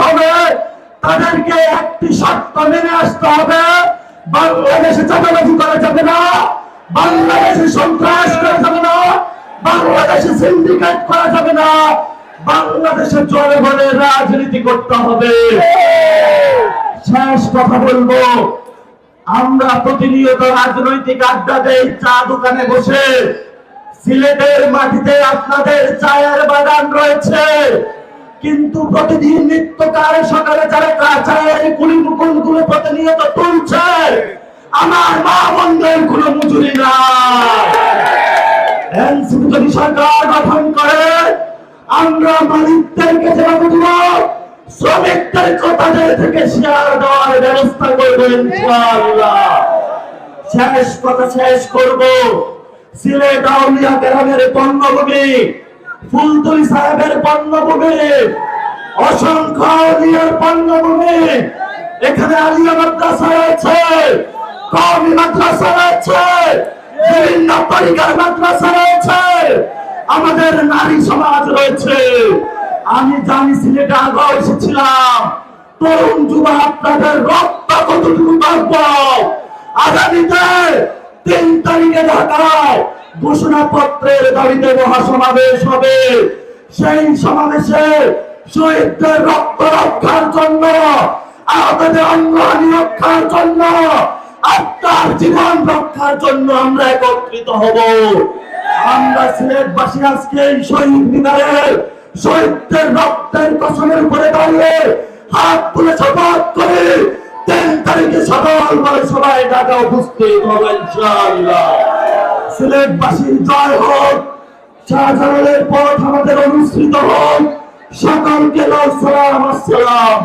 হবে। তাদেরকে একটি শর্ত মেনে আসতে হবে। বাংলাদেশে করা যাবে না। বাংলাদেশে সন্ত্রাস করা যাবে না। বাংলাদেশে সিন্ডিকেট করা যাবে না। রাজনীতি করতে হবে। শেষ কথা বলব। আমরা প্রতিনিয়ত রাজনৈতিক আড্ডা দেই চা দোকানে বসে সিলেটের মাটিতে আপনাদের কিন্তু প্রতিদিন নিত্যকার সকালে যারা কা- চায়ের কুলি মুকুলগুলো প্রতিনিয়ত তুলছে, আমার মা বন্ধের কোনো মজুরি নাই। যদি সরকার গঠন করে, আমরা মালিকদেরকে যেভাবে দিব, শ্রমিকদের কথাদের থেকে শেয়ার দেওয়ার ব্যবস্থা করব শেষ কথা শেষ করব। সিলেট আউলিয়া গ্রামের পণ্যভূমি ফুলতলি সাহেবের পণ্যভূমি, অসংখ্য আউলিয়ার পণ্যভূমি, এখানে আলিয়া মাদ্রাসা রয়েছে, কওমি মাদ্রাসা রয়েছে, বিভিন্ন তরিকার মাদ্রাসা রয়েছে, আমাদের নারী সমাজ রয়েছে। আমি জানি সিলেটে আগে এসেছিলাম। তরুণ যুবা, আপনাদের রক্ত কতটুকু পারব আগামীতে তিন তারিখে ঢাকায় ঘোষণাপত্রের দাবিতে মহাসমাবেশ হবে। সেই সমাবেশে শহীদদের রক্ত রক্ষার জন্য, আহতদের রক্ষার জন্য, আত্মার জীবন রক্ষার জন্য আমরা একত্রিত হব। আমরা সিলেটবাসী আজকে এই শহীদ মিনারে শহীদদের রক্তের কসমের উপরে দাঁড়িয়ে হাত তুলে শপথ করে তিন তারিখে সকাল বলে সবাই ঢাকা উপস্থিত হবে ইনশাআল্লাহ। সিলেটবাসীর জয় হোক। শাহজালালের পথ আমাদের অনুষ্ঠিত হোক। সকলকে সালাম আসসালাম